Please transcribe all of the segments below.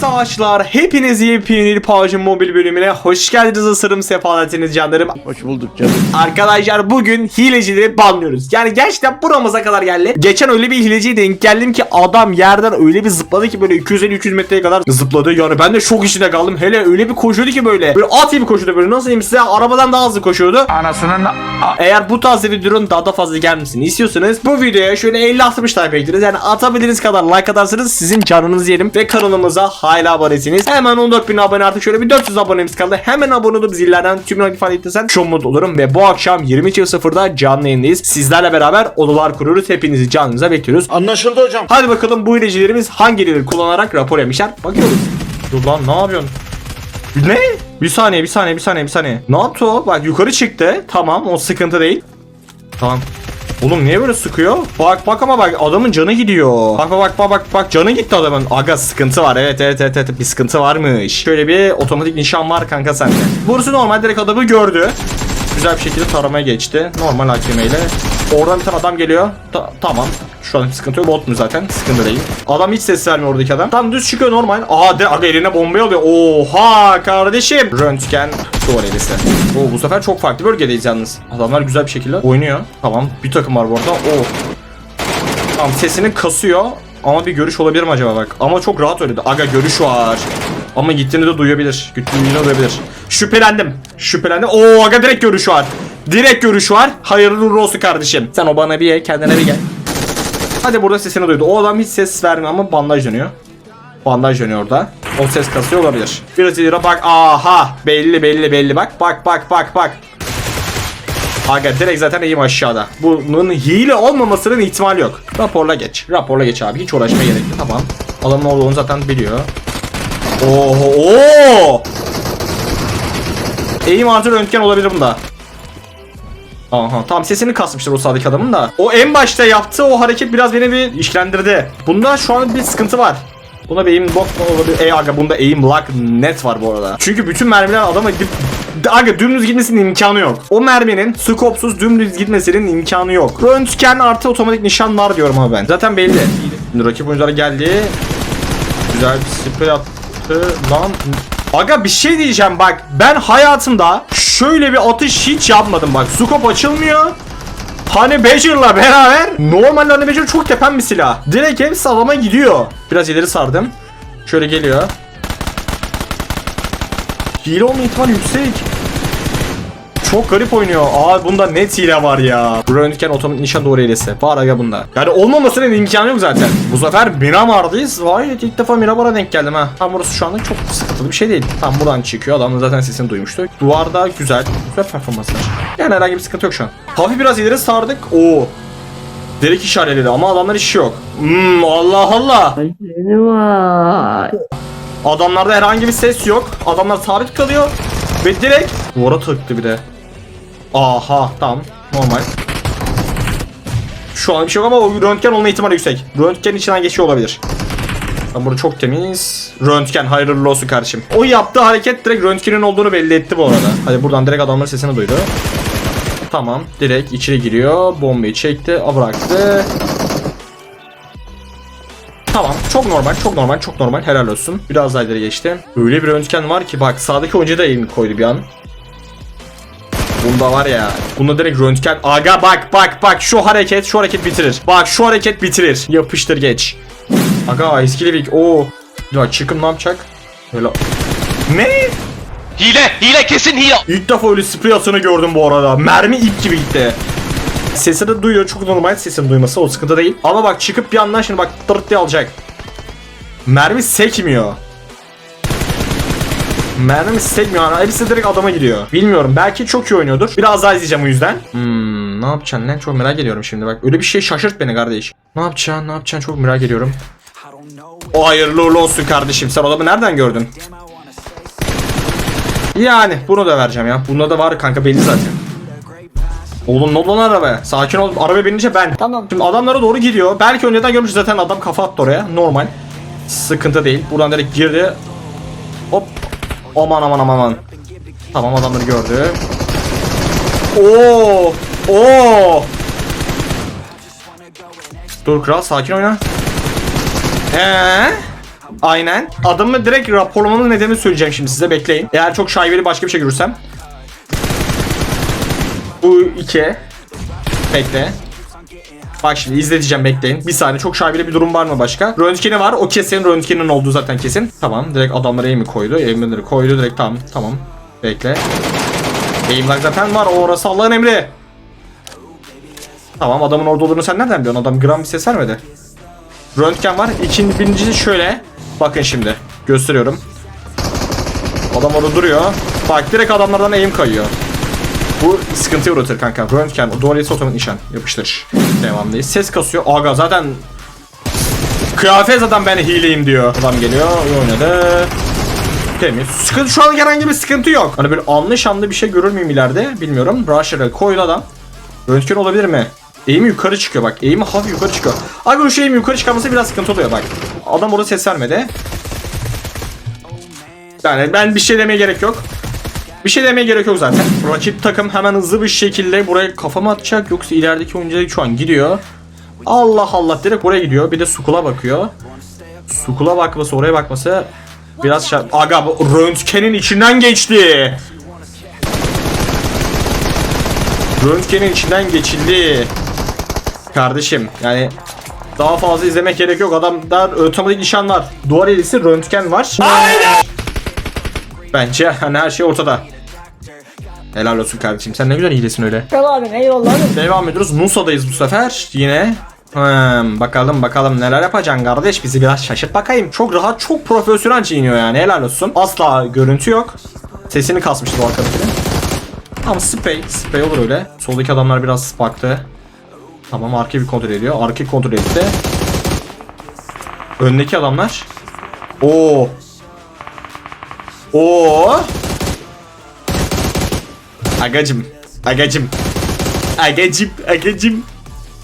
savaşçılar hepiniz yepyeni PUBG Mobile bölümüne hoş geldiniz ısırım sefaletiniz canlarım. Hoş bulduk canım. Arkadaşlar bugün hilecileri banlıyoruz. Yani gerçekten buramıza kadar geldi. Geçen öyle bir hileciye denk geldim ki adam yerden öyle bir zıpladı ki böyle 250-300 metreye kadar zıpladı. Yani ben de şok içinde kaldım. Hele öyle bir koşuyordu ki böyle. Böyle at gibi koşuyordu böyle. Nasıl diyeyim size arabadan daha hızlı koşuyordu. Anasının Eğer bu tarz videonun daha da fazla gelmesini istiyorsanız bu videoya şöyle 50-60 tane bekleriz. Yani atabildiğiniz kadar like atarsanız sizin canınızı yerim. Ve kanalımıza hala abonesiniz. Hemen 14.000 abone artık şöyle bir 400 abonemiz kaldı. Hemen abone olup zillerden tüm ifade ettirsen çok mutlu olurum. Ve bu akşam 20.00'da canlı yayındayız. Sizlerle beraber odalar kuruyoruz. Hepinizi canınıza bekliyoruz. Anlaşıldı hocam. Hadi bakalım bu hilecilerimiz hangileri kullanarak rapor yemişler. Bakıyoruz. Dur lan ne yapıyorsun? Ne? Bir saniye bir saniye bir saniye bir saniye. Ne yaptı o? Bak yukarı çıktı. Tamam o sıkıntı değil. Tamam. Oğlum niye böyle sıkıyor? Bak bak ama bak adamın canı gidiyor. Bak bak bak bak bak canı gitti adamın. Aga sıkıntı var. Evet evet evet evet bir sıkıntı varmış. Şöyle bir otomatik nişan var kanka sende. Burası normal direkt adamı gördü. Güzel bir şekilde taramaya geçti. Normal hakemeyle. Oradan bir tane adam geliyor. Ta- tamam. Şu an sıkıntı yok. Bot mu zaten? Sıkıntı değil. Adam hiç ses vermiyor oradaki adam. Tam düz çıkıyor normal. Aa de aga eline bombayı alıyor. Oha kardeşim. Röntgen duvar elisi. Oo bu sefer çok farklı bölgedeyiz yalnız. Adamlar güzel bir şekilde oynuyor. Tamam bir takım var bu arada. Oo. Tamam sesini kasıyor. Ama bir görüş olabilir mi acaba bak. Ama çok rahat öyle de. Aga görüş var. Ama gittiğini de duyabilir. Gittiğini de duyabilir. Şüphelendim. Şüphelendim. Oo aga direkt görüş var. Direkt görüş var. Hayırlı uğurlu olsun kardeşim. Sen o bana bir ye kendine bir gel. Hadi burada sesini duydu. O adam hiç ses vermiyor ama bandaj dönüyor. Bandaj dönüyor orada. O ses kasıyor olabilir. Biraz ileri bak. Aha. Belli belli belli bak. Bak bak bak bak. Aga direkt zaten eğim aşağıda. Bunun hile olmamasının ihtimali yok. Raporla geç. Raporla geç abi. Hiç uğraşmaya gerek yok. Tamam. Adamın olduğunu zaten biliyor. Oho. Oo. Eğim artı röntgen olabilir bunda. Aha tam sesini kasmıştır o sağdaki adamın da. O en başta yaptığı o hareket biraz beni bir işlendirdi. Bunda şu an bir sıkıntı var. Buna bir aim lock olabilir? Ey aga bunda aim lock net var bu arada. Çünkü bütün mermiler adama gidip Aga dümdüz gitmesinin imkanı yok. O merminin skopsuz dümdüz gitmesinin imkanı yok. Röntgen artı otomatik nişan var diyorum ama ben. Zaten belli. Şimdi rakip oyunculara geldi. Güzel bir sprey attı. Lan. Aga bir şey diyeceğim. Bak ben hayatımda şöyle bir atış hiç yapmadım. Bak scope açılmıyor. Hani Badger'la beraber normalde hani Badger çok tepen bir silah. Direkt hepsi adama gidiyor. Biraz ileri sardım. Şöyle geliyor. Hile olma ihtimali yüksek çok garip oynuyor. Aa bunda net hile var ya. Röntgen otomatik nişan doğru hilesi. Var aga bunda. Yani olmamasının imkanı yok zaten. Bu sefer Miramar'dayız. Vay ilk defa Miramar'a denk geldim ha. Tam burası şu anlık çok sıkıntılı bir şey değil. Tam buradan çıkıyor. Adam da zaten sesini duymuştu. Duvarda güzel. Güzel performanslar. Yani herhangi bir sıkıntı yok şu an. Hafif biraz ileri sardık. Oo. Direkt işaretledi ama adamlar işi yok. Hmm Allah Allah. Adamlarda herhangi bir ses yok. Adamlar sabit kalıyor. Ve direkt duvara tıktı bir de. Aha tamam normal. Şu an bir şey yok ama o röntgen olma ihtimali yüksek. Röntgen içinden geçiyor olabilir. Tam burada çok temiz. Röntgen hayırlı olsun kardeşim. O yaptığı hareket direkt röntgenin olduğunu belli etti bu arada. Hadi buradan direkt adamların sesini duydu. Tamam direkt içeri giriyor. Bombayı çekti. Bıraktı. Tamam çok normal çok normal çok normal helal olsun. Biraz daha ileri geçti. Öyle bir röntgen var ki bak sağdaki oyuncu da elini koydu bir an. Bunda var ya. Bunda direkt röntgen. Aga bak bak bak şu hareket şu hareket bitirir. Bak şu hareket bitirir. Yapıştır geç. Aga eski Livik. Oo. Ya çıkım ne yapacak? Böyle. Ne? Hile, hile kesin hile. İlk defa öyle sprey atını gördüm bu arada. Mermi ip gibi gitti. Sesi de duyuyor. Çok normal sesin duyması. O sıkıntı değil. Ama bak çıkıp bir yandan şimdi bak tırt diye alacak. Mermi sekmiyor. Mermi sekmiyor. Yani hepsi direkt adama gidiyor. Bilmiyorum. Belki çok iyi oynuyordur. Biraz daha izleyeceğim o yüzden. Hmm, ne yapacaksın lan? Çok merak ediyorum şimdi bak. Öyle bir şey şaşırt beni kardeş. Ne yapacaksın? Ne yapacaksın? Çok merak ediyorum. O hayırlı uğurlu olsun kardeşim. Sen adamı nereden gördün? Yani bunu da vereceğim ya. Bunda da var kanka belli zaten. Oğlum ne oldu lan arabaya? Sakin ol. Arabaya binince ben. Tamam. Şimdi adamlara doğru gidiyor. Belki önceden görmüş zaten adam kafa attı oraya. Normal. Sıkıntı değil. Buradan direkt girdi. Hop. Aman aman aman aman. Tamam adamları gördü. Oo! Oo! Dur kral sakin oyna. Ee? Aynen. Adamı direkt raporlamanın nedenini söyleyeceğim şimdi size bekleyin. Eğer çok şaibeli başka bir şey görürsem. Bu iki. Bekle. Bak şimdi izleteceğim bekleyin. Bir saniye çok şaibeli bir durum var mı başka? Röntgeni var. O kesin röntgenin olduğu zaten kesin. Tamam direkt adamlara aim'i koydu. Aim'leri koydu direkt tamam tamam. Bekle. Aim'ler zaten var. Orası Allah'ın emri. Tamam adamın orada olduğunu sen nereden biliyorsun? Adam gram bir ses vermedi. Röntgen var. İkinci, birincisi şöyle. Bakın şimdi. Gösteriyorum. Adam orada duruyor. Bak direkt adamlardan aim kayıyor. Bu sıkıntı uğratır kanka. Röntgen, duvarıysa otomatik nişan. Yapıştır. Devamlıyız. Ses kasıyor. Aga zaten Kıyafet zaten ben hileyim diyor. Adam geliyor. oynadı. Temiz. Sıkıntı şu an herhangi bir sıkıntı yok. Hani böyle anlı şanlı bir şey görür müyüm ileride bilmiyorum. Rusher'ı koydu adam. Röntgen olabilir mi? Eğimi yukarı çıkıyor bak. Eğimi hafif yukarı çıkıyor. Abi şu eğimi yukarı çıkarması biraz sıkıntı oluyor bak. Adam orada ses vermedi. Yani ben bir şey demeye gerek yok. Bir şey demeye gerek yok zaten. Rakip takım hemen hızlı bir şekilde buraya kafamı atacak yoksa ilerideki oyuncular şu an gidiyor. Allah Allah direkt oraya gidiyor. Bir de Sukula bakıyor. Sukula bakması oraya bakması biraz şart. Aga röntgenin içinden geçti. Röntgenin içinden geçildi. Kardeşim yani daha fazla izlemek gerek yok. Adamlar otomatik nişan var. Duvar elisi röntgen var. Bence hani her şey ortada. Helal olsun kardeşim. Sen ne güzel hilesin öyle. Tamam abim eyvallah abim. Devam ediyoruz. Nusa'dayız bu sefer. Yine. Hmm, bakalım bakalım neler yapacaksın kardeş bizi biraz şaşırt bakayım. Çok rahat çok profesyonel iniyor yani helal olsun. Asla görüntü yok. Sesini kasmıştı bu arkadakinin. Ama spray, spray olur öyle. Soldaki adamlar biraz baktı. Tamam arkayı bir kontrol ediyor. Arkayı kontrol etti. Öndeki adamlar. Oo. Oo. Agacım. Agacım. Agacım. Agacım.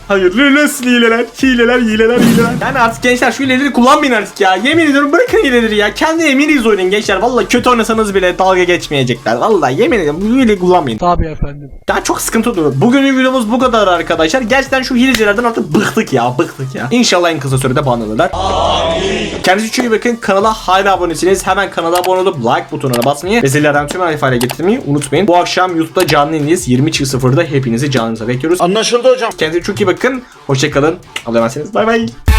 Hayırlı olsun hileler. Hileler, hileler, hileler. Yani artık gençler şu hileleri kullanmayın artık ya. Yemin ediyorum bırakın hileleri ya. Kendi eminiz oynayın gençler. Vallahi kötü oynasanız bile dalga geçmeyecekler. Vallahi yemin ediyorum bu hileyi kullanmayın. Tabii efendim. Daha çok sıkıntı oluyor. Bugünün videomuz bu kadar arkadaşlar. Gerçekten şu hilecilerden artık bıktık ya. Bıktık ya. İnşallah en kısa sürede banlanırlar. Kendinize çok iyi bakın. Kanala hala abonesiniz. Hemen kanala abone olup like butonuna basmayı ve zillerden tüm alifayla getirmeyi unutmayın. Bu akşam YouTube'da canlı yayındayız. 20.00'da hepinizi canınıza bekliyoruz. Anlaşıldı hocam. Kendinize çok iyi bakın. Hoşçakalın. Allah'a emanetsiniz. Bay bay.